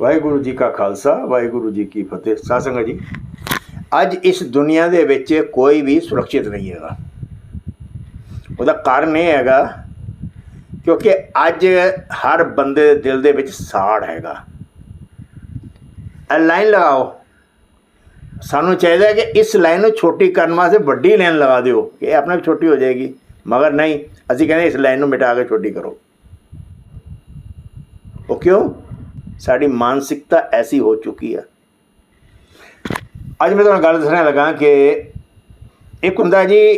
ਵਾਹਿਗੁਰੂ ਜੀ ਕਾ ਖਾਲਸਾ, ਵਾਹਿਗੁਰੂ ਜੀ ਕੀ ਫਤਿਹ। ਸਾਧ ਸੰਗਤ ਜੀ, ਅੱਜ ਇਸ ਦੁਨੀਆ ਦੇ ਵਿੱਚ ਕੋਈ ਵੀ ਸੁਰੱਖਿਅਤ ਨਹੀਂ ਹੈਗਾ। ਉਹਦਾ ਕਾਰਨ ਇਹ ਹੈਗਾ ਕਿਉਂਕਿ ਅੱਜ ਹਰ ਬੰਦੇ ਦੇ ਦਿਲ ਦੇ ਵਿੱਚ ਸਾੜ ਹੈਗਾ। ਇਹ ਲਾਈਨ ਲਗਾਓ। ਸਾਨੂੰ ਚਾਹੀਦਾ ਕਿ ਇਸ ਲਾਈਨ ਨੂੰ ਛੋਟੀ ਕਰਨ ਵਾਸਤੇ ਵੱਡੀ ਲਾਈਨ ਲਗਾ ਦਿਓ ਕਿ ਇਹ ਆਪਣੇ ਛੋਟੀ ਹੋ ਜਾਏਗੀ। ਮਗਰ ਨਹੀਂ, ਅਸੀਂ ਕਹਿੰਦੇ ਇਸ ਲਾਈਨ ਨੂੰ ਮਿਟਾ ਕੇ ਛੋਟੀ ਕਰੋ। ਉਹ ਕਿਉਂ? ਸਾਡੀ ਮਾਨਸਿਕਤਾ ਐਸੀ ਹੋ ਚੁੱਕੀ ਆ। ਅੱਜ ਮੈਂ ਤੁਹਾਨੂੰ ਗੱਲ ਦੱਸਣ ਲੱਗਾ ਕਿ ਇੱਕ ਹੁੰਦਾ ਜੀ,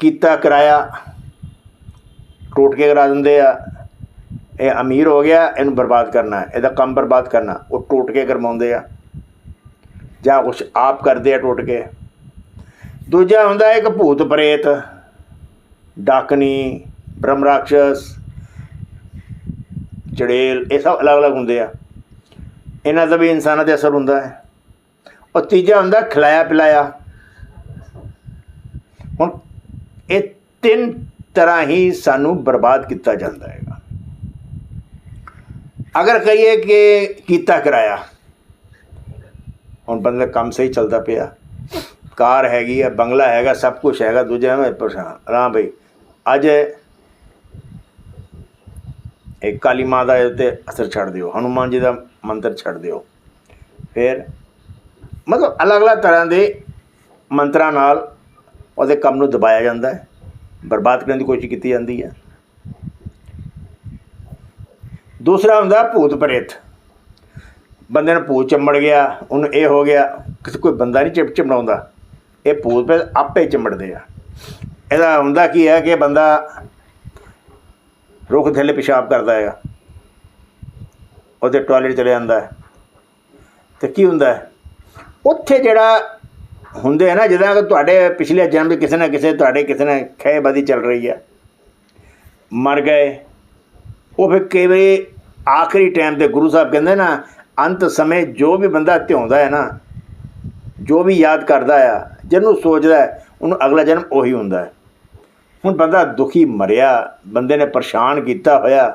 ਕੀਤਾ ਕਿਰਾਇਆ ਟੋਟ ਕੇ ਕਰਾ ਦਿੰਦੇ ਆ, ਇਹ ਅਮੀਰ ਹੋ ਗਿਆ, ਇਹਨੂੰ ਬਰਬਾਦ ਕਰਨਾ, ਇਹਦਾ ਕੰਮ ਬਰਬਾਦ ਕਰਨਾ, ਉਹ ਟੋਟ ਕੇ ਕਰਵਾਉਂਦੇ ਆ, ਜਾਂ ਕੁਛ ਆਪ ਕਰਦੇ ਆ ਟੋਟ ਕੇ ਦੂਜਾ ਹੁੰਦਾ ਇੱਕ ਭੂਤ ਪ੍ਰੇਤ, ਡਾਕਨੀ ਬ੍ਰਹਮ ਰਾਖਸ਼ ਚੜੇਲ ਇਹ ਸਭ ਅਲੱਗ-ਅਲੱਗ ਹੁੰਦੇ ਆ। ਇਹਨਾਂ ਦਾ ਵੀ ਇਨਸਾਨਾਂ ਤੇ ਅਸਰ ਹੁੰਦਾ ਹੈ। ਔਰ ਤੀਜਾ ਹੁੰਦਾ ਖਿਲਾਇਆ ਪਿਲਾਇਆ ਹੁਣ ਇਹ ਤਿੰਨ ਤਰ੍ਹਾਂ ਹੀ ਸਾਨੂੰ ਬਰਬਾਦ ਕੀਤਾ ਜਾਂਦਾ ਹੈਗਾ। ਅਗਰ ਕਹੀਏ ਕਿ ਕੀਤਾ ਕਰਾਇਆ, ਹੁਣ ਬੰਦਾ ਕੰਮ ਸਹੀ ਚੱਲਦਾ ਪਿਆ। ਕਾਰ ਹੈਗੀ ਆ, ਬੰਗਲਾ ਹੈਗਾ, ਸਭ ਕੁਝ ਹੈਗਾ ਦੂਜਾ ਮੈਂ ਪਰੇਸ਼ਾਨ ਆਰਾਮ ਭਾਈ ਅੱਜ ਇਹ ਕਾਲੀ ਮਾਂ ਦਾ ਉੱਤੇ ਅਸਰ ਛੱਡ ਦਿਓ, ਹਨੂਮਾਨ ਜੀ ਦਾ ਮੰਤਰ ਛੱਡ ਦਿਓ। ਫਿਰ ਮਤਲਬ ਅਲੱਗ-ਅਲੱਗ ਤਰ੍ਹਾਂ ਦੇ ਮੰਤਰਾਂ ਨਾਲ ਉਹਦੇ ਕੰਮ ਨੂੰ ਦਬਾਇਆ ਜਾਂਦਾ ਹੈ, ਬਰਬਾਦ ਕਰਨ ਦੀ ਕੋਸ਼ਿਸ਼ ਕੀਤੀ ਜਾਂਦੀ ਹੈ। ਦੂਸਰਾ ਹੁੰਦਾ ਭੂਤ ਪ੍ਰੇਤ। ਬੰਦੇ ਨੂੰ ਭੂਤ ਚੰਬੜ ਗਿਆ, ਉਹਨੂੰ ਇਹ ਹੋ ਗਿਆ, ਕਿਸੇ ਕੋਈ ਬੰਦਾ ਨਹੀਂ ਚਿਪ ਚਿਮੜਾਉਂਦਾ ਇਹ ਭੂਤ ਪ੍ਰੇਤ ਆਪੇ ਚਿਮੜਦੇ ਆ। ਇਹਦਾ ਹੁੰਦਾ ਕੀ ਹੈ ਕਿ ਬੰਦਾ ਰੁੱਖ ਥੱਲੇ ਪਿਸ਼ਾਬ ਕਰਦਾ ਹੈਗਾ ਉਹਦੇ ਟਾਇਲਟ ਚਲੇ ਜਾਂਦਾ ਹੈ। ਤੇ ਕੀ ਹੁੰਦਾ ਹੈ? ਉੱਥੇ ਜਿਹੜਾ ਹੁੰਦੇ ਹੈ ਨਾ, ਜਿੱਦਾਂ ਤੁਹਾਡੇ ਪਿਛਲੇ ਜਨਮ ਦੇ ਕਿਸੇ ਨਾ ਕਿਸੇ, ਤੁਹਾਡੇ ਕਿਸੇ ਨਾ ਖੈਬਦੀ ਚੱਲ ਰਹੀ ਹੈ ਮਰ ਗਏ। ਉਹ ਫਿਰ ਕਈ ਵਾਰੀ ਆਖਰੀ ਟਾਈਮ ਤੇ ਗੁਰੂ ਸਾਹਿਬ ਕਹਿੰਦੇ ਨਾ, ਅੰਤ ਸਮੇਂ ਜੋ ਵੀ ਬੰਦਾ ਧਿਆਉਂਦਾ ਹੈ ਨਾ, ਜੋ ਵੀ ਯਾਦ ਕਰਦਾ ਆ, ਜਿਹਨੂੰ ਸੋਚਦਾ ਉਹਨੂੰ ਅਗਲਾ ਜਨਮ ਉਹੀ ਹੁੰਦਾ ਹੈ। ਹੁਣ ਬੰਦਾ ਦੁਖੀ ਮਰਿਆ, ਬੰਦੇ ਨੇ ਪਰੇਸ਼ਾਨ ਕੀਤਾ ਹੋਇਆ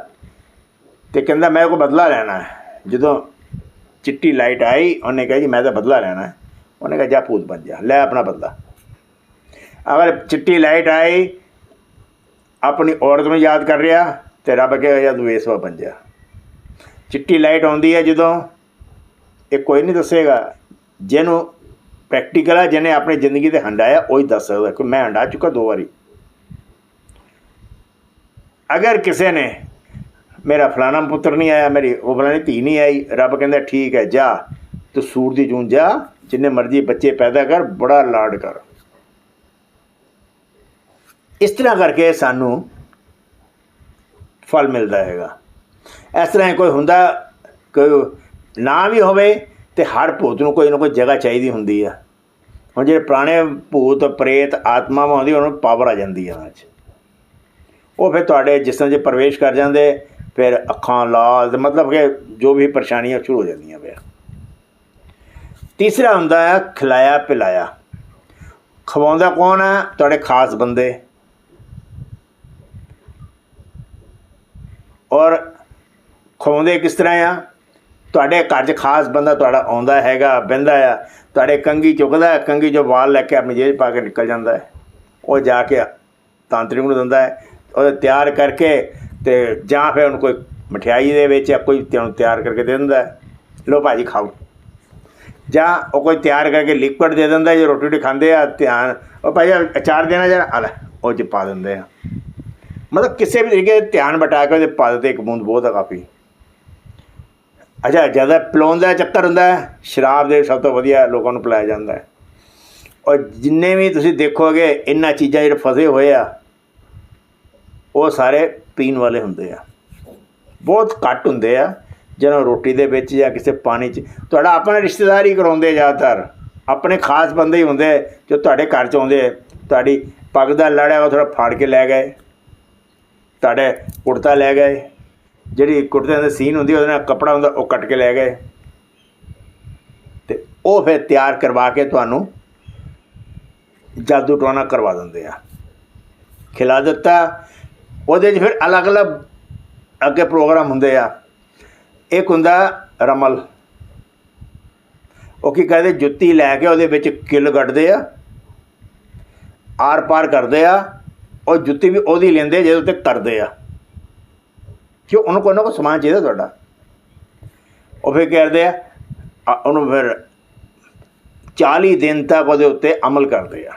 ਤੇ ਕਹਿੰਦਾ ਮੈਂ ਕੋਈ ਬਦਲਾ ਲੈਣਾ ਜਦੋਂ ਚਿੱਟੀ ਲਾਈਟ ਆਈ, ਉਹਨੇ ਕਿਹਾ ਜੀ ਮੈਂ ਤਾਂ ਬਦਲਾ ਲੈਣਾ ਉਹਨੇ ਕਿਹਾ ਜਾ ਭੂਤ ਬਣ ਜਾ, ਲੈ ਆਪਣਾ ਬਦਲਾ ਅਗਰ ਚਿੱਟੀ ਲਾਈਟ ਆਈ, ਆਪਣੀ ਔਰਤ ਨੂੰ ਯਾਦ ਕਰ ਰਿਹਾ ਤੇ ਰੱਬ ਕਹੇਗਾ ਜਾਂ ਤੂੰ ਵੇਸਵਾ ਬਣ ਜਾ। ਚਿੱਟੀ ਲਾਈਟ ਆਉਂਦੀ ਹੈ ਜਦੋਂ, ਇਹ ਕੋਈ ਨਹੀਂ ਦੱਸੇਗਾ। ਜਿਹਨੂੰ ਪ੍ਰੈਕਟੀਕਲ ਆ, ਜਿਹਨੇ ਆਪਣੀ ਜ਼ਿੰਦਗੀ ਤੇ ਹੰਡਾਇਆ ਉਹੀ ਦੱਸ ਸਕਦਾ। ਕਿ ਮੈਂ ਹੰਡਾ ਚੁੱਕਾ ਦੋ ਵਾਰੀ। ਅਗਰ ਕਿਸੇ ਨੇ ਮੇਰਾ ਫਲਾਣਾ ਪੁੱਤਰ ਨਹੀਂ ਆਇਆ, ਮੇਰੀ ਉਹ ਫਲਾਣੀ ਧੀ ਨਹੀਂ ਆਈ, ਰੱਬ ਕਹਿੰਦਾ ਠੀਕ ਹੈ, ਜਾ, ਤੂੰ ਸੂਰ ਦੀ ਜੂੰ ਜਾ, ਜਿੰਨੇ ਮਰਜ਼ੀ ਬੱਚੇ ਪੈਦਾ ਕਰ, ਬੜਾ ਲਾਡ ਕਰ। ਇਸ ਤਰ੍ਹਾਂ ਕਰਕੇ ਸਾਨੂੰ ਫਲ ਮਿਲਦਾ ਹੈਗਾ। ਇਸ ਤਰ੍ਹਾਂ ਹੀ ਕੋਈ ਹੁੰਦਾ, ਕੋਈ ਨਾ ਵੀ ਹੋਵੇ ਤੇ ਹਰ ਭੂਤ ਨੂੰ ਕੋਈ ਨਾ ਕੋਈ ਜਗ੍ਹਾ ਚਾਹੀਦੀ ਹੁੰਦੀ ਆ। ਹੁਣ ਜਿਹੜੇ ਪੁਰਾਣੇ ਭੂਤ, ਪ੍ਰੇਤ, ਆਤਮਾਵਾਂ ਆਉਂਦੀ ਉਹਨਾਂ ਨੂੰ ਪਾਵਰ ਆ ਜਾਂਦੀ ਆ ਉਹਨਾਂ 'ਚ। ਉਹ ਫਿਰ ਤੁਹਾਡੇ ਜਿਸਮ 'ਚ ਪ੍ਰਵੇਸ਼ ਕਰ ਜਾਂਦੇ, ਫਿਰ ਅੱਖਾਂ ਲਾਲ ਮਤਲਬ ਕਿ ਜੋ ਵੀ ਪਰੇਸ਼ਾਨੀਆਂ ਸ਼ੁਰੂ ਹੋ ਜਾਂਦੀਆਂ ਫਿਰ। ਤੀਸਰਾ ਹੁੰਦਾ ਹੈ ਖਿਲਾਇਆ ਪਿਲਾਇਆ। ਖਵਾਉਂਦਾ ਕੌਣ ਹੈ? ਤੁਹਾਡੇ ਖਾਸ ਬੰਦੇ। ਔਰ ਖਵਾਉਂਦੇ ਕਿਸ ਤਰ੍ਹਾਂ ਆ? ਤੁਹਾਡੇ ਘਰ 'ਚ ਖਾਸ ਬੰਦਾ ਤੁਹਾਡਾ ਆਉਂਦਾ ਹੈਗਾ, ਬਹਿੰਦਾ ਆ, ਤੁਹਾਡੇ ਕੰਗੀ ਚੁੱਕਦਾ ਹੈ ਕੰਗੀ 'ਚੋਂ ਵਾਲ ਲੈ ਕੇ ਆਪਣੀ ਜੇਬ ਪਾ ਕੇ ਨਿਕਲ ਜਾਂਦਾ ਹੈ। ਉਹ ਜਾ ਕੇ ਤਾਂਤਰਿਕ ਨੂੰ ਦਿੰਦਾ ਹੈ। ਉਹ ਤਿਆਰ ਕਰਕੇ ਤੇ ਜਾਂ ਫਿਰ ਉਹਨੂੰ ਕੋਈ ਮਠਿਆਈ ਦੇ ਵਿੱਚ ਜਾਂ ਕੋਈ ਤੁਹਾਨੂੰ ਤਿਆਰ ਕਰਕੇ ਦੇ ਦਿੰਦਾ ਹੈ। ਲੋ ਭਾਜੀ ਖਾਓ। ਜਾਂ ਉਹ ਕੋਈ ਤਿਆਰ ਕਰਕੇ ਲਿਕਵਿਡ ਦੇ ਦਿੰਦਾ ਜੇ ਰੋਟੀ ਰੋਟੀ ਖਾਂਦੇ ਆ, ਧਿਆਨ ਉਹ ਭਾਈ ਅਚਾਰ ਦੇਣਾ ਜਰਾ ਆ ਲੈ, ਉਹ ਚ ਪਾ ਦਿੰਦੇ ਆ। ਮਤਲਬ ਕਿਸੇ ਵੀ ਤਰੀਕੇ ਦੇ ਧਿਆਨ ਬਟਾ ਕੇ ਉਹਦੇ ਪਾ ਦਿੱਤੇ ਇੱਕ ਬੂੰਦ ਬਹੁਤ ਆ ਕਾਫੀ। ਅੱਛਾ, ਜ਼ਿਆਦਾ ਪਿਲਾਉਣ ਦਾ ਚੱਕਰ ਹੁੰਦਾ ਸ਼ਰਾਬ ਦੇ ਸਭ ਤੋਂ ਵਧੀਆ ਲੋਕਾਂ ਨੂੰ ਪਿਲਾਇਆ ਜਾਂਦਾ ਔਰ ਜਿੰਨੇ ਵੀ ਤੁਸੀਂ ਦੇਖੋਗੇ, ਇਹਨਾਂ ਚੀਜ਼ਾਂ ਜਿਹੜੇ ਫਸੇ ਹੋਏ ਆ ਉਹ ਸਾਰੇ ਪੀਣ ਵਾਲੇ ਹੁੰਦੇ ਆ। ਬਹੁਤ ਘੱਟ ਹੁੰਦੇ ਆ ਜਿਹਨਾਂ ਰੋਟੀ ਦੇ ਵਿੱਚ ਜਾਂ ਕਿਸੇ ਪਾਣੀ 'ਚ। ਤੁਹਾਡਾ ਆਪਣਾ ਰਿਸ਼ਤੇਦਾਰ ਹੀ ਕਰਾਉਂਦੇ ਜ਼ਿਆਦਾਤਰ। ਆਪਣੇ ਖਾਸ ਬੰਦੇ ਹੀ ਹੁੰਦੇ, ਜੋ ਤੁਹਾਡੇ ਘਰ 'ਚ ਆਉਂਦੇ। ਤੁਹਾਡੀ ਪੱਗ ਦਾ ਲੜਿਆ ਉਹ ਥੋੜਾ ਫਾੜ ਕੇ ਲੈ ਗਏ। ਤੁਹਾਡੇ ਕੁੜਤਾ ਲੈ ਗਏ। ਜਿਹੜੀ ਕੁੜਤੇ ਦੇ ਸੀਨ ਹੁੰਦੀ, ਉਹਦੇ ਨਾਲ ਕੱਪੜਾ ਹੁੰਦਾ, ਉਹ ਕੱਟ ਕੇ ਲੈ ਗਏ। ਤੇ ਉਹ ਫਿਰ ਤਿਆਰ ਕਰਵਾ ਕੇ ਤੁਹਾਨੂੰ ਜਾਦੂ ਟੋਣਾ ਕਰਵਾ ਦਿੰਦੇ ਆ। ਖਿਲਾ ਦਿੱਤਾ ਉਹਦੇ 'ਚ ਫਿਰ ਅਲੱਗ-ਅਲੱਗ ਅੱਗੇ ਪ੍ਰੋਗਰਾਮ ਹੁੰਦੇ ਆ। ਇੱਕ ਹੁੰਦਾ ਰਮਲ। ਉਹ ਕੀ ਕਰਦੇ ਜੁੱਤੀ ਲੈ ਕੇ ਉਹਦੇ ਵਿੱਚ ਕਿੱਲ ਕੱਢਦੇ ਆ, ਆਰ ਪਾਰ ਕਰਦੇ ਆ, ਉਹ ਜੁੱਤੀ ਵੀ ਉਹਦੀ ਲੈਂਦੇ, ਜਿਹਦੇ ਉੱਤੇ ਕਰਦੇ ਆ। ਕਿ ਉਹਨੂੰ ਕੋਈ ਨਾ ਕੋਈ ਸਮਾਨ ਚਾਹੀਦਾ ਤੁਹਾਡਾ। ਉਹ ਫਿਰ ਕਰਦੇ ਆ ਉਹਨੂੰ ਫਿਰ 40 ਦਿਨ ਤੱਕ ਉਹਦੇ ਉੱਤੇ ਅਮਲ ਕਰਦੇ ਆ।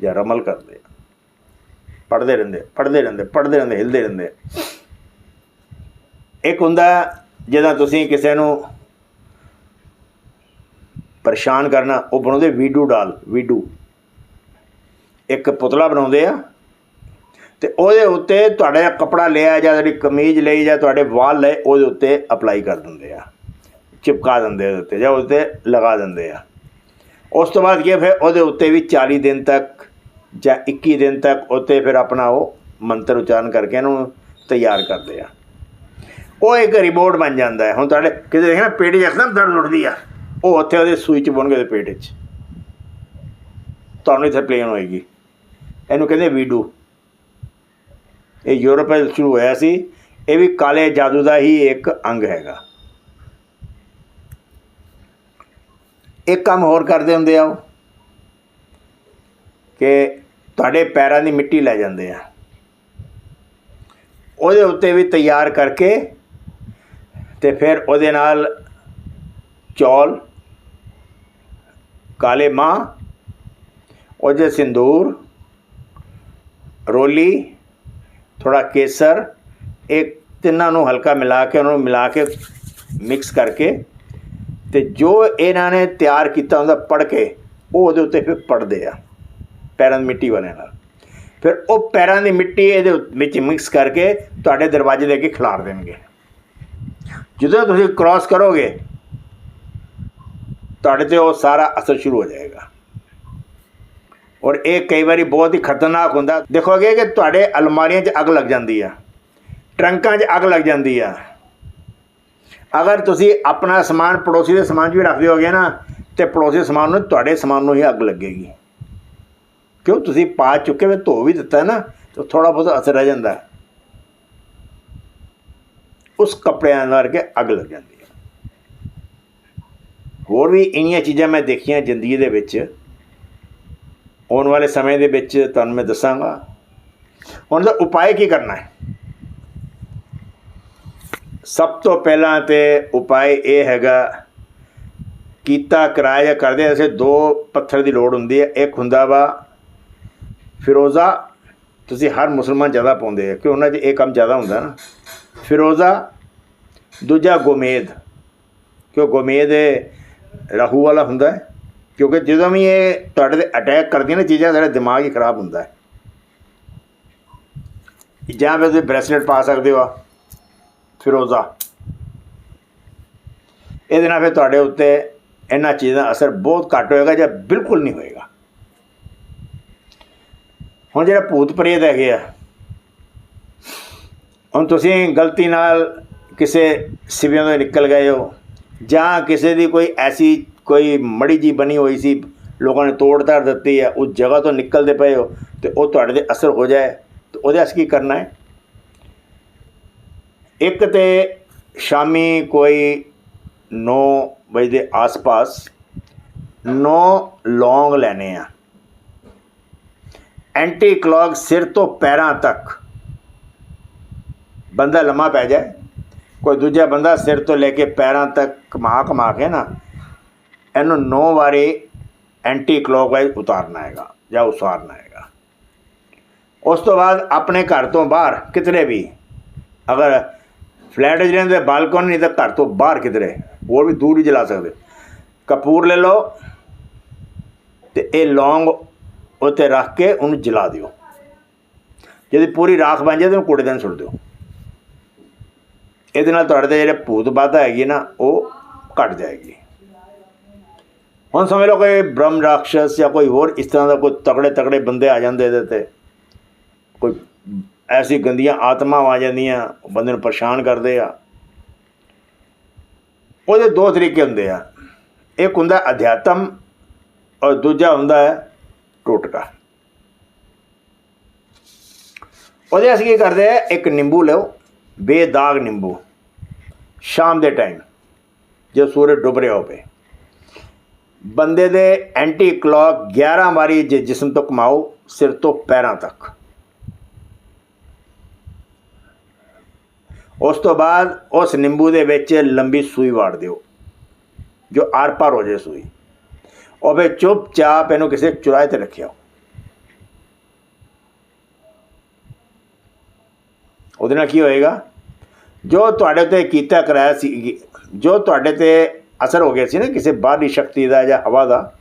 ਜਾਂ ਰਮਲ ਕਰਦੇ ਆ ਪੜ੍ਹਦੇ ਰਹਿੰਦੇ ਪੜ੍ਹਦੇ ਰਹਿੰਦੇ ਪੜ੍ਹਦੇ ਰਹਿੰਦੇ ਹਿਲਦੇ ਰਹਿੰਦੇ ਇੱਕ ਹੁੰਦਾ ਜਦੋਂ ਤੁਸੀਂ ਕਿਸੇ ਨੂੰ ਪਰੇਸ਼ਾਨ ਕਰਨਾ ਉਹ ਬਣਾਉਂਦੇ ਵੀਡੂ ਡਾਲ ਵੀਡੂ ਇੱਕ ਪੁਤਲਾ ਬਣਾਉਂਦੇ ਆ ਤੇ ਉਹਦੇ ਉੱਤੇ ਤੁਹਾਡਾ ਕਪੜਾ ਲਿਆ ਜਾਂ ਤੁਹਾਡੀ ਕਮੀਜ਼ ਲਈ ਜਾਂ ਤੁਹਾਡੇ ਵਾਲ ਲਏ ਉਹਦੇ ਉੱਤੇ ਅਪਲਾਈ ਕਰ ਦਿੰਦੇ ਆ ਚਿਪਕਾ ਦਿੰਦੇ ਉਹਦੇ ਉੱਤੇ ਜਾਂ ਉਹਦੇ 'ਤੇ ਲਗਾ ਦਿੰਦੇ ਆ ਉਸ ਤੋਂ ਬਾਅਦ ਕੀ ਫਿਰ ਉਹਦੇ ਉੱਤੇ ਵੀ 40 ਦਿਨ ਤੱਕ ਜਾਂ 21 ਦਿਨ ਤੱਕ ਉੱਤੇ ਫਿਰ ਆਪਣਾ ਉਹ ਮੰਤਰ ਉਚਾਰਨ ਕਰਕੇ ਇਹਨੂੰ ਤਿਆਰ ਕਰਦੇ ਆ। ਉਹ ਇੱਕ ਰਿਮੋਟ ਬਣ ਜਾਂਦਾ ਹੈ। ਹੁਣ ਤੁਹਾਡੇ ਕਿਤੇ ਦੇਖਣਾ, ਪੇਟ 'ਚ ਇੱਕਦਮ ਦਰਦ ਉੱਠਦੀ ਆ। ਉਹ ਉੱਥੇ ਉਹਦੇ ਸੂਈ 'ਚ ਬਣ ਗਏ ਪੇਟ 'ਚ। ਤੁਹਾਨੂੰ ਇੱਥੇ ਪਲੇਨ ਹੋਏਗੀ। ਇਹਨੂੰ ਕਹਿੰਦੇ ਵੀਡੂ ਇਹ ਯੂਰਪ ਵਿੱਚ ਸ਼ੁਰੂ ਹੋਇਆ ਸੀ। ਇਹ ਵੀ ਕਾਲੇ ਜਾਦੂ ਦਾ ਹੀ ਇੱਕ ਅੰਗ ਹੈਗਾ। ਇੱਕ ਕੰਮ ਹੋਰ ਕਰਦੇ ਹੁੰਦੇ ਆ ਉਹ, ਕਿ ਤੁਹਾਡੇ ਪੈਰਾਂ ਦੀ ਮਿੱਟੀ ਲੈ ਜਾਂਦੇ ਆ। ਉਹਦੇ ਉੱਤੇ ਵੀ ਤਿਆਰ ਕਰਕੇ ਤੇ ਫਿਰ ਉਹਦੇ ਨਾਲ ਚੌਲ, ਕਾਲੇ ਮਾਂ, ਉਹਦੇ ਸਿੰਦੂਰ, ਰੋਲੀ ਥੋੜਾ ਕੇਸਰ, ਇਹ ਤਿੰਨਾਂ ਨੂੰ ਹਲਕਾ ਮਿਲਾ ਕੇ, ਉਹਨੂੰ ਮਿਲਾ ਕੇ ਮਿਕਸ ਕਰਕੇ ਤੇ ਜੋ ਇਹਨਾਂ ਨੇ ਤਿਆਰ ਕੀਤਾ ਹੁੰਦਾ ਪੜ ਕੇ ਉਹ ਉਹਦੇ ਉੱਤੇ ਫਿਰ ਪੜਦੇ ਆ। ਪੈਰਾਂ ਦੀ ਮਿੱਟੀ ਵਾਲੇ ਨਾਲ। ਫਿਰ ਉਹ ਪੈਰਾਂ ਦੀ ਮਿੱਟੀ ਇਹਦੇ ਵਿੱਚ ਮਿਕਸ ਕਰਕੇ ਤੁਹਾਡੇ ਦਰਵਾਜ਼ੇ ਦੇ ਅੱਗੇ ਖਿਲਾਰ ਦੇਣਗੇ। ਜਦੋਂ ਤੁਸੀਂ ਕ੍ਰਾਸ ਕਰੋਗੇ, ਤੁਹਾਡੇ ਤੇ ਉਹ ਸਾਰਾ ਅਸਰ ਸ਼ੁਰੂ ਹੋ ਜਾਏਗਾ। ਔਰ ਇਹ ਕਈ ਵਾਰੀ ਬਹੁਤ ਹੀ ਖਤਰਨਾਕ ਹੁੰਦਾ। ਦੇਖੋਗੇ ਕਿ ਤੁਹਾਡੇ ਅਲਮਾਰੀਆਂ 'ਚ ਅੱਗ ਲੱਗ ਜਾਂਦੀ ਆ। ਟਰੰਕਾਂ 'ਚ ਅੱਗ ਲੱਗ ਜਾਂਦੀ ਆ। ਅਗਰ ਤੁਸੀਂ ਆਪਣਾ ਸਮਾਨ ਪੜੋਸੀ ਦੇ ਸਮਾਨ 'ਚ ਵੀ ਰੱਖਦੇ ਹੋਗੇ ਨਾ, ਤੇ ਪੜੋਸੀ ਸਮਾਨ ਨੂੰ ਤੁਹਾਡੇ ਸਮਾਨ ਨੂੰ ਹੀ ਅੱਗ ਲੱਗੇਗੀ। ਕਿਉਂ ਤੁਸੀਂ ਪਾ ਚੁੱਕੇ ਵੇ, ਧੋ ਵੀ ਦਿੱਤਾ ਨਾ, ਤਾਂ ਥੋੜਾ ਬਹੁਤ ਅਸਰ ਰਹਿ ਜਾਂਦਾ ਉਸ ਕੱਪੜਿਆਂ ਨਾਲ ਕੇ ਅੱਗ ਲੱਗ ਜਾਂਦੀ ਹੈ। ਹੋਰ ਵੀ ਇੰਨੀਆਂ ਚੀਜ਼ਾਂ ਮੈਂ ਦੇਖੀਆਂ ਜ਼ਿੰਦਗੀ ਦੇ ਵਿੱਚ। ਆਉਣ ਵਾਲੇ ਸਮੇਂ ਦੇ ਵਿੱਚ ਤੁਹਾਨੂੰ ਮੈਂ ਦੱਸਾਂਗਾ। ਹੁਣ ਦਾ ਉਪਾਅ ਕੀ ਕਰਨਾ ਹੈ? ਸਭ ਤੋਂ ਪਹਿਲਾਂ ਤੇ ਉਪਾਅ ਇਹ ਹੈਗਾ, ਕੀਤਾ, ਕਿਰਾਇਆ ਕਰਦੇ ਅਸੀਂ ਦੋ ਪੱਥਰ ਦੀ ਲੋੜ ਹੁੰਦੀ ਹੈ। ਇੱਕ ਹੁੰਦਾ ਵਾ ਫਿਰੋਜ਼ਾ, ਤੁਸੀਂ ਹਰ ਮੁਸਲਮਾਨ ਜ਼ਿਆਦਾ ਪਾਉਂਦੇ ਆ ਕਿ ਉਹਨਾਂ 'ਚ ਇਹ ਕੰਮ ਜ਼ਿਆਦਾ ਹੁੰਦਾ ਨਾ। ਫਿਰੋਜ਼ਾ, ਦੂਜਾ ਗੋਮੇਦ। ਕਿਉਂ ਗੋਮੇਦ ਰਾਹੂ ਵਾਲਾ ਹੁੰਦਾ ਹੈ? ਕਿਉਂਕਿ ਜਦੋਂ ਵੀ ਇਹ ਤੁਹਾਡੇ ਤੇ ਅਟੈਕ ਕਰਦੀਆਂ ਨੇ, ਚੀਜ਼ਾਂ ਤੁਹਾਡਾ ਦਿਮਾਗ ਹੀ ਖਰਾਬ ਹੁੰਦਾ ਹੈ। ਜਾਂ ਫਿਰ ਤੁਸੀਂ ਬ੍ਰੈਸਲੇਟ ਪਾ ਸਕਦੇ ਹੋ ਫਿਰੋਜ਼ਾ। ਇਹਦੇ ਨਾਲ ਫਿਰ ਤੁਹਾਡੇ ਉੱਤੇ ਇਹਨਾਂ ਚੀਜ਼ਾਂ ਦਾ ਅਸਰ ਬਹੁਤ ਘੱਟ ਹੋਏਗਾ ਜਾਂ ਬਿਲਕੁਲ ਨਹੀਂ ਹੋਏਗਾ। ਹੁਣ ਜਿਹੜਾ ਭੂਤ ਪ੍ਰੇਤ ਹੈਗੇ ਆ, ਹੁਣ ਤੁਸੀਂ ਗਲਤੀ ਨਾਲ ਕਿਸੇ ਸਿਵਿਆਂ ਤੋਂ ਨਿਕਲ ਗਏ ਹੋ, ਜਾਂ ਕਿਸੇ ਦੀ ਕੋਈ ਐਸੀ ਕੋਈ ਮੜੀ ਜੀ ਬਣੀ ਹੋਈ ਸੀ, ਲੋਕਾਂ ਨੇ ਤੋੜ ਤਾੜ ਦਿੱਤੀ ਹੈ ਉਸ ਜਗ੍ਹਾ ਤੋਂ ਨਿਕਲਦੇ ਪਏ ਹੋ, ਤੇ ਉਹ ਤੁਹਾਡੇ ਤੇ ਅਸਰ ਹੋ ਜਾਏ, ਤੇ ਉਹਦੇ ਵਾਸਤੇ ਕੀ ਕਰਨਾ ਹੈ? ਇੱਕ ਤੇ ਸ਼ਾਮੀ ਕੋਈ 9 ਵਜੇ ਦੇ ਆਸ-ਪਾਸ 9 ਲੌਂਗ ਲੈਣੇ ਆ। ਐਂਟੀ ਕਲੌਕ ਸਿਰ ਤੋਂ ਪੈਰਾਂ ਤੱਕ। ਬੰਦਾ ਲੰਮਾ ਪੈ ਜਾਏ। ਕੋਈ ਦੂਜਾ ਬੰਦਾ ਸਿਰ ਤੋਂ ਲੈ ਕੇ ਪੈਰਾਂ ਤੱਕ ਕਮਾ ਕਮਾ ਕੇ ਨਾ, ਇਹਨੂੰ 9 ਵਾਰੀ ਐਂਟੀ ਕਲੌਕਵਾਈਜ਼ ਉਤਾਰਨਾ ਹੈਗਾ ਜਾਂ ਉਸਾਰਨਾ ਹੈਗਾ। ਉਸ ਤੋਂ ਬਾਅਦ ਆਪਣੇ ਘਰ ਤੋਂ ਬਾਹਰ ਕਿਤਨੇ ਵੀ, ਅਗਰ ਫਲੈਟ ਜਿਹੜੇ ਰਹਿੰਦੇ ਬਾਲਕੋਨੀ ਨਹੀਂ ਤਾਂ ਘਰ ਤੋਂ ਬਾਹਰ ਕਿਧਰੇ, ਹੋਰ ਵੀ ਦੂਰ ਵੀ ਜਲਾ ਸਕਦੇ। ਕਪੂਰ ਲੈ ਲਓ ਤੇ ਇਹ ਲੌਂਗ ਉੱਤੇ ਰੱਖ ਕੇ ਉਹਨੂੰ ਜਲਾ ਦਿਓ। ਜਦੋਂ ਪੂਰੀ ਰਾਖ ਬਣ ਜਾਏ ਤਾਂ ਉਹਨੂੰ ਕੂੜੇ ਦੇ ਸੁੱਟ ਦਿਓ। ਇਹਦੇ ਨਾਲ ਤੁਹਾਡੇ ਤੇ ਜਿਹੜੇ ਭੂਤ ਬਾਧਾ ਹੈਗੀ ਨਾ, ਉਹ ਘਟ ਜਾਏਗੀ। ਹੁਣ ਸਮਝ ਲਓ ਕੋਈ ਬ੍ਰਹਮ ਰਾਖਸ਼ ਜਾਂ ਕੋਈ ਹੋਰ ਇਸ ਤਰ੍ਹਾਂ ਦਾ ਕੋਈ ਤਕੜੇ ਤਕੜੇ ਬੰਦੇ ਆ ਜਾਂਦੇ ਇਹਦੇ ਤੇ। ਕੋਈ ਐਸੀ ਗੰਦੀਆਂ ਆਤਮਾਵਾਂ ਆ ਜਾਂਦੀਆਂ ਬੰਦੇ ਨੂੰ ਪਰੇਸ਼ਾਨ ਕਰਦੇ ਆ। ਉਹਦੇ ਦੋ ਤਰੀਕੇ ਹੁੰਦੇ ਆ। ਇੱਕ ਹੁੰਦਾ ਅਧਿਆਤਮ ਔਰ ਦੂਜਾ ਹੁੰਦਾ ਹੈ ਟੋਟਕਾ। ਉਹਦੇ ਅਸੀਂ ਕੀ ਕਰਦੇ ਆ, ਇੱਕ ਨਿੰਬੂ ਲਓ ਬੇਦਾਗ ਨਿੰਬੂ। ਸ਼ਾਮ ਦੇ ਟਾਈਮ ਜੇ ਸੂਰਜ ਡੁੱਬ ਰਿਹਾ ਹੋਵੇ। ਬੰਦੇ ਦੇ ਐਂਟੀ ਕਲੌਕ 11 ਵਾਰੀ ਜੇ ਜਿਸਮ ਤੋਂ ਕਮਾਓ ਸਿਰ ਤੋਂ ਪੈਰਾਂ ਤੱਕ। ਉਸ ਤੋਂ ਬਾਅਦ ਉਸ ਨਿੰਬੂ ਦੇ ਵਿੱਚ ਲੰਬੀ ਸੂਈ ਵਾੜ ਦਿਓ, ਜੋ ਆਰ ਪਾਰ ਹੋ ਜਾਏ ਸੂਈ। ਉਹ ਫਿਰ ਚੁੱਪਚਾਪ ਇਹਨੂੰ ਕਿਸੇ ਚੁਰਾਹੇ ਤੇ ਰੱਖਿਓ ਉਹਦੇ ਨਾਲ ਕੀ ਹੋਏਗਾ? ਜੋ ਤੁਹਾਡੇ ਤੇ ਕੀਤਾ ਕਰਾਇਆ ਸੀ, ਜੋ ਤੁਹਾਡੇ ਤੇ ਅਸਰ ਹੋ ਗਿਆ ਸੀ ਨਾ ਕਿਸੇ ਬਾਹਰੀ ਸ਼ਕਤੀ ਦਾ ਜਾਂ ਹਵਾ ਦਾ,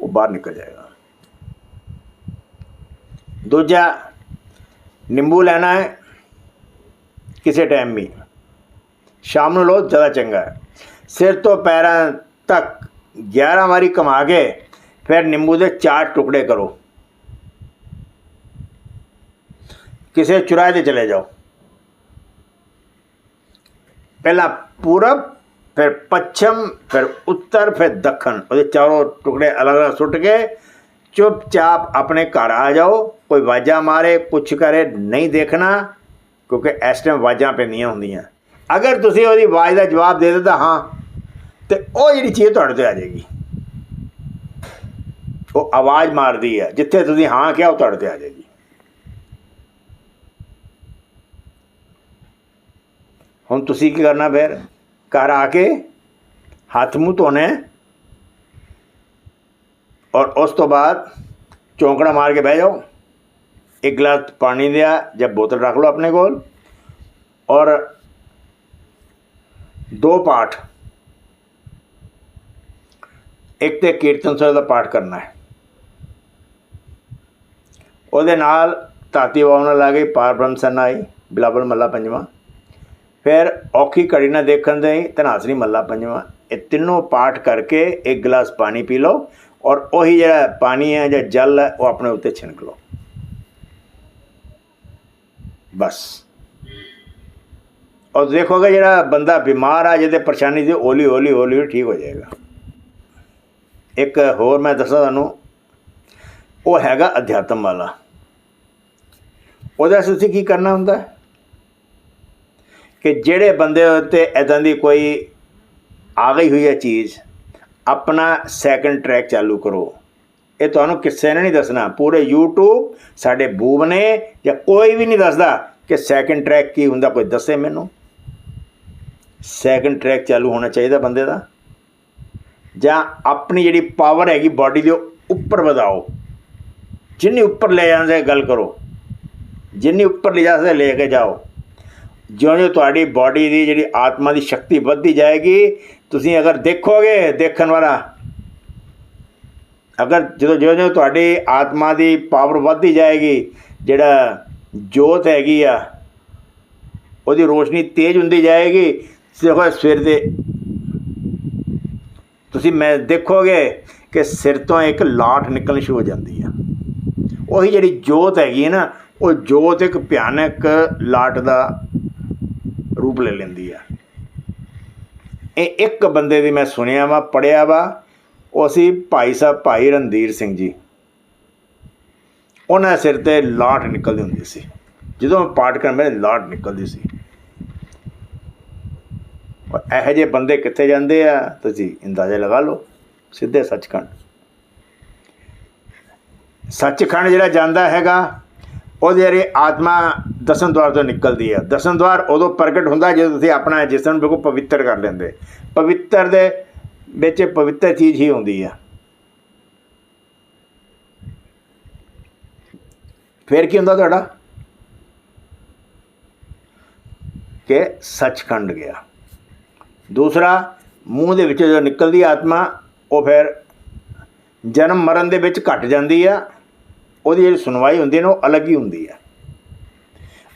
ਉਹ ਬਾਹਰ ਨਿਕਲ ਜਾਏਗਾ। ਦੂਜਾ, ਨਿੰਬੂ ਲੈਣਾ ਹੈ ਕਿਸੇ ਟਾਈਮ ਵੀ। ਸ਼ਾਮ ਨੂੰ ਲੋ ਜ਼ਿਆਦਾ ਚੰਗਾ ਹੈ। ਸਿਰ ਤੋਂ ਪੈਰਾਂ ਤੱਕ 11 ਵਾਰੀ ਕਮਾ ਕੇ ਫਿਰ ਨਿੰਬੂ ਦੇ ਚਾਰ ਟੁਕੜੇ ਕਰੋ। ਕਿਸੇ ਚੁਰਾਹੇ ਤੇ ਚਲੇ ਜਾਓ। ਪਹਿਲਾ ਪੂਰਬ, ਫਿਰ ਪੱਛਮ, ਫਿਰ ਉੱਤਰ, ਫਿਰ ਦੱਖਣ। ਉਹਦੇ ਚਾਰੋਂ ਟੁਕੜੇ ਅਲੱਗ-ਅਲੱਗ ਸੁੱਟ ਕੇ ਚੁੱਪਚਾਪ ਆਪਣੇ ਘਰ ਆ ਜਾਓ। ਕੋਈ ਵਾਜਾ ਮਾਰੇ, ਕੁਛ ਕਰੇ, ਨਹੀਂ ਦੇਖਣਾ, ਕਿਉਂਕਿ ਇਸ ਟਾਈਮ ਆਵਾਜ਼ਾਂ ਪੈਂਦੀਆਂ ਹੁੰਦੀਆਂ। ਅਗਰ ਤੁਸੀਂ ਉਹਦੀ ਆਵਾਜ਼ ਦਾ ਜਵਾਬ ਦੇ ਦਿੱਤਾ ਹਾਂ ਤੇ ਉਹ ਜਿਹੜੀ ਚੀਜ਼ ਤੁਹਾਡੇ ਤੇ ਆ ਜਾਏਗੀ। ਉਹ ਆਵਾਜ਼ ਮਾਰਦੀ ਹੈ, ਜਿੱਥੇ ਤੁਸੀਂ ਹਾਂ ਕਿਹਾ ਉਹ ਤੁਹਾਡੇ ਤੇ ਆ ਜਾਏਗੀ। ਹੁਣ ਤੁਸੀਂ ਕੀ ਕਰਨਾ ਫਿਰ? ਘਰ ਆ ਕੇ ਹੱਥ ਮੂੰਹ ਧੋਣੇ ਔਰ ਉਸ ਤੋਂ ਬਾਅਦ ਚੌਂਕੜਾ ਮਾਰ ਕੇ ਬਹਿ ਜਾਓ। ਇੱਕ ਗਲਾਸ ਪਾਣੀ ਦਿਆ ਜਾਂ ਬੋਤਲ ਰੱਖ ਲਓ ਆਪਣੇ ਕੋਲ ਔਰ ਦੋ ਪਾਠ ਇੱਕ ਤੇ ਕੀਰਤਨ ਸਾਹਿਬ ਦਾ ਪਾਠ ਕਰਨਾ ਹੈ। ਉਹਦੇ ਨਾਲ ਤਾਤੀ ਵਾਵਨਾ ਲਾ ਗਈ, ਪਾਰ ਬ੍ਰਹਮ ਸਨਾਈ ਬਿਲਾਵਲ ਮੱਲਾ ਪੰਜਵਾਂ। ਫਿਰ ਔਖੀ ਘੜੀ ਨਾ ਦੇਖਣ ਦੇ ਧਨਾਸਰੀ ਮੱਲਾ ਪੰਜਵਾਂ। ਇਹ ਤਿੰਨੋਂ ਪਾਠ ਕਰਕੇ ਇੱਕ ਗਲਾਸ ਪਾਣੀ ਪੀ ਲਓ ਔਰ ਉਹੀ ਜਿਹੜਾ ਪਾਣੀ ਹੈ ਜਾਂ ਜਲ ਹੈ, ਉਹ ਆਪਣੇ ਉੱਤੇ ਛਿਣਕ ਲਓ। ਬਸ। ਔਰ ਦੇਖੋਗੇ ਜਿਹੜਾ ਬੰਦਾ ਬਿਮਾਰ ਆ, ਜਿਹਦੇ ਪਰੇਸ਼ਾਨੀ ਦੀ ਹੌਲੀ ਹੌਲੀ ਹੌਲੀ ਹੌਲੀ ਠੀਕ ਹੋ ਜਾਏਗਾ। ਇੱਕ ਹੋਰ ਮੈਂ ਦੱਸਾਂ ਤੁਹਾਨੂੰ, ਉਹ ਹੈਗਾ ਅਧਿਆਤਮ ਵਾਲਾ। ਉਹਦੇ ਤੁਸੀਂ ਕੀ ਕਰਨਾ ਹੁੰਦਾ? ਕਿ ਜਿਹੜੇ ਬੰਦੇ ਉੱਤੇ ਐਦਾਂ ਦੀ ਕੋਈ ਆ ਗਈ ਹੋਈ ਹੈ ਚੀਜ਼, ਆਪਣਾ ਸੈਕੰਡ ਟਰੈਕ ਚਾਲੂ ਕਰੋ। ਇਹ ਤੁਹਾਨੂੰ ਕਿਸੇ ਨੇ ਨਹੀਂ ਦੱਸਣਾ। ਪੂਰੇ YouTube ਸਾਡੇ ਬੂਬ ਨੇ ਜਾਂ ਕੋਈ ਵੀ ਨਹੀਂ ਦੱਸਦਾ ਕਿ ਸੈਕੰਡ ਟਰੈਕ ਕੀ ਹੁੰਦਾ, ਕੋਈ ਦੱਸੇ ਮੈਨੂੰ। ਸੈਕੰਡ ਟਰੈਕ ਚਾਲੂ ਹੋਣਾ ਚਾਹੀਦਾ ਬੰਦੇ ਦਾ। ਜਾਂ ਆਪਣੀ ਜਿਹੜੀ ਪਾਵਰ ਹੈਗੀ ਬਾਡੀ ਦੀ ਉੱਪਰ ਵਧਾਓ। ਜਿੰਨੀ ਉੱਪਰ ਲੈ ਜਾਂਦੇ ਗੱਲ ਕਰੋ। ਜਿੰਨੀ ਉੱਪਰ ਲੈ ਜਾ ਸਕਦੇ ਲੈ ਕੇ ਜਾਓ। ਜਿਉਂ-ਜਿਉਂ ਤੁਹਾਡੀ ਬਾਡੀ ਦੀ ਜਿਹੜੀ ਆਤਮਾ ਦੀ ਸ਼ਕਤੀ ਵੱਧਦੀ ਜਾਏਗੀ, ਤੁਸੀਂ ਅਗਰ ਦੇਖੋਗੇ, ਦੇਖਣ ਵਾਲਾ, ਅਗਰ ਜਦੋਂ ਜਿਉਂ-ਜਿਉਂ ਤੁਹਾਡੀ ਆਤਮਾ ਦੀ ਪਾਵਰ ਵੱਧਦੀ ਜਾਏਗੀ, ਜਿਹੜਾ ਜੋਤ ਹੈਗੀ ਆ, ਉਹਦੀ ਰੋਸ਼ਨੀ ਤੇਜ਼ ਹੁੰਦੀ ਜਾਏਗੀ ਸਿਰਫ ਸਵੇਰ ਦੇ ਤੁਸੀਂ ਮੈਂ ਦੇਖੋਗੇ ਕਿ ਸਿਰ ਤੋਂ ਇੱਕ ਲਾਠ ਨਿਕਲਣੀ ਸ਼ੁਰੂ ਹੋ ਜਾਂਦੀ ਆ। ਉਹੀ ਜਿਹੜੀ ਜੋਤ ਹੈਗੀ ਹੈ ਨਾ, ਉਹ ਜੋਤ ਇੱਕ ਭਿਆਨਕ ਲਾਟ ਦਾ ਰੂਪ ਲੈ ਲੈਂਦੀ ਆ। ਇਹ ਇੱਕ ਬੰਦੇ ਦੀ ਮੈਂ ਸੁਣਿਆ ਵਾ ਪੜਿਆ ਵਾ, ਉਹ ਸੀ ਭਾਈ ਸਾਹਿਬ ਭਾਈ ਰਣਧੀਰ ਸਿੰਘ ਜੀ। ਉਹਨਾਂ ਸਿਰ ਤੇ ਲਾਟ ਨਿਕਲਦੀ ਹੁੰਦੀ ਸੀ। ਜਦੋਂ ਮੈਂ ਪਾਠ ਕਰਨ ਮੇਰੇ ਲਾਟ ਨਿਕਲਦੀ ਸੀ ਔਰ ਇਹੋ ਜਿਹੇ ਬੰਦੇ ਕਿੱਥੇ ਜਾਂਦੇ ਆ, ਤੁਸੀਂ ਅੰਦਾਜ਼ਾ ਲਗਾ ਲਓ, ਸਿੱਧੇ ਸੱਚਖੰਡ। ਸੱਚਖੰਡ ਜਿਹੜਾ ਜਾਂਦਾ ਹੈਗਾ ਉਹਦੇ ਜਿਹੜੇ ਆਤਮਾ ਦਸਮ ਦਵਾਰ ਤੋਂ ਨਿਕਲਦੀ ਹੈ ਦਸਮ ਦਵਾਰ ਉਦੋਂ ਪ੍ਰਗਟ ਹੁੰਦਾ ਜਦੋਂ ਤੁਸੀਂ ਆਪਣਾ ਜਿਸਮ ਨੂੰ ਬਿਲਕੁਲ ਪਵਿੱਤਰ ਕਰ ਲੈਂਦੇ। ਪਵਿੱਤਰ ਦੇ ਵਿੱਚ ਪਵਿੱਤਰ ਚੀਜ਼ ਹੀ ਹੁੰਦੀ ਆ। ਫਿਰ ਕੀ ਹੁੰਦਾ ਤੁਹਾਡਾ? ਕਿ ਸੱਚਖੰਡ ਗਿਆ। ਦੂਸਰਾ, ਮੂੰਹ ਦੇ ਵਿੱਚ ਜੋ ਨਿਕਲਦੀ ਆਤਮਾ, ਉਹ ਫਿਰ ਜਨਮ ਮਰਨ ਦੇ ਵਿੱਚ ਘਟ ਜਾਂਦੀ ਆ। ਉਹਦੀ ਜਿਹੜੀ ਸੁਣਵਾਈ ਹੁੰਦੀ ਨਾ, ਉਹ ਅਲੱਗ ਹੀ ਹੁੰਦੀ ਆ।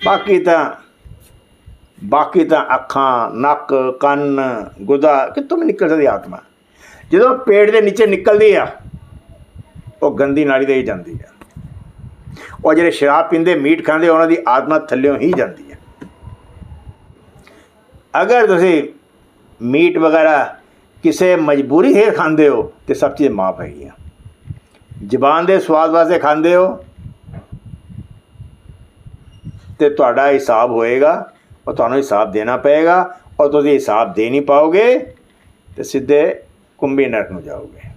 ਬਾਕੀ ਤਾਂ ਬਾਕੀ ਤਾਂ ਅੱਖਾਂ, ਨੱਕ, ਕੰਨ, ਗੁਦਾ ਕਿਤੋਂ ਵੀ ਨਿਕਲ ਸਕਦੀ ਆਤਮਾ। ਜਦੋਂ ਪੇਟ ਦੇ ਨੀਚੇ ਨਿਕਲਦੀ ਆ, ਉਹ ਗੰਦੀ ਨਾਲੀ ਦੇ ਹੀ ਜਾਂਦੀ ਆ। ਉਹ ਜਿਹੜੇ ਸ਼ਰਾਬ ਪੀਂਦੇ, ਮੀਟ ਖਾਂਦੇ, ਉਹਨਾਂ ਦੀ ਆਤਮਾ ਥੱਲਿਓਂ ਹੀ ਜਾਂਦੀ ਹੈ ਅਗਰ ਤੁਸੀਂ ਮੀਟ ਵਗੈਰਾ ਕਿਸੇ ਮਜਬੂਰੀ ਹੇਠ ਖਾਂਦੇ ਹੋ ਤੇ ਸਭ ਚੀਜ਼ ਮਾਫ ਹੈਗੀਆਂ। ਜ਼ਬਾਨ ਦੇ ਸਵਾਦ ਵਾਸਤੇ ਖਾਂਦੇ ਹੋ ਤੇ ਤੁਹਾਡਾ ਹਿਸਾਬ ਹੋਏਗਾ ਉਹ ਤੁਹਾਨੂੰ ਹਿਸਾਬ ਦੇਣਾ ਪਏਗਾ ਔਰ ਤੁਸੀਂ ਹਿਸਾਬ ਦੇ ਨਹੀਂ ਪਾਓਗੇ ਤੇ ਸਿੱਧੇ ਕੁੰਭੀ ਨਰਕ ਨੂੰ ਜਾਓਗੇ।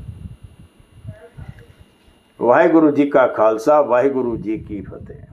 ਵਾਹਿਗੁਰੂ ਜੀ ਕਾ ਖਾਲਸਾ, ਵਾਹਿਗੁਰੂ ਜੀ ਕੀ ਫਤਿਹ।